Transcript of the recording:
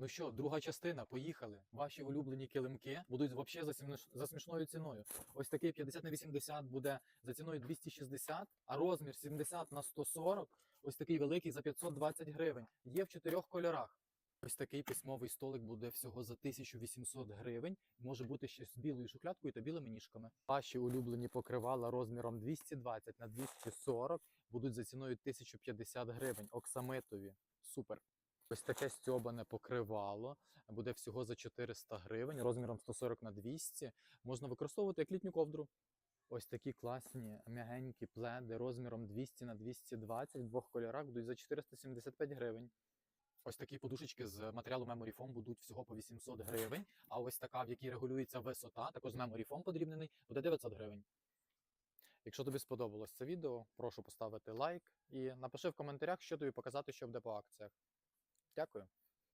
Ну що, друга частина, поїхали. Ваші улюблені килимки будуть взагалі за, сміш- за смішною ціною. Ось такий 50 на 80 буде за ціною 260, а розмір 70 на 140, ось такий великий за 520 гривень. Є в чотирьох кольорах. Ось такий письмовий столик буде всього за 1800 гривень. Може бути ще з білою шухлядкою та білими ніжками. Ваші улюблені покривала розміром 220 на 240 будуть за ціною 1050 гривень. Оксамитові. Супер. Ось таке стьобане покривало буде всього за 400 гривень, розміром 140 на 200. Можна використовувати як літню ковдру. Ось такі класні м'ягенькі пледи розміром 200 на 220 в двох кольорах будуть за 475 гривень. Ось такі подушечки з матеріалу Memory Foam будуть всього по 800 гривень. А ось така, в якій регулюється висота, також з Memory Foam подрібнений, буде 900 гривень. Якщо тобі сподобалось це відео, прошу поставити лайк і напиши в коментарях, що тобі показати, що буде по акціях. Stärke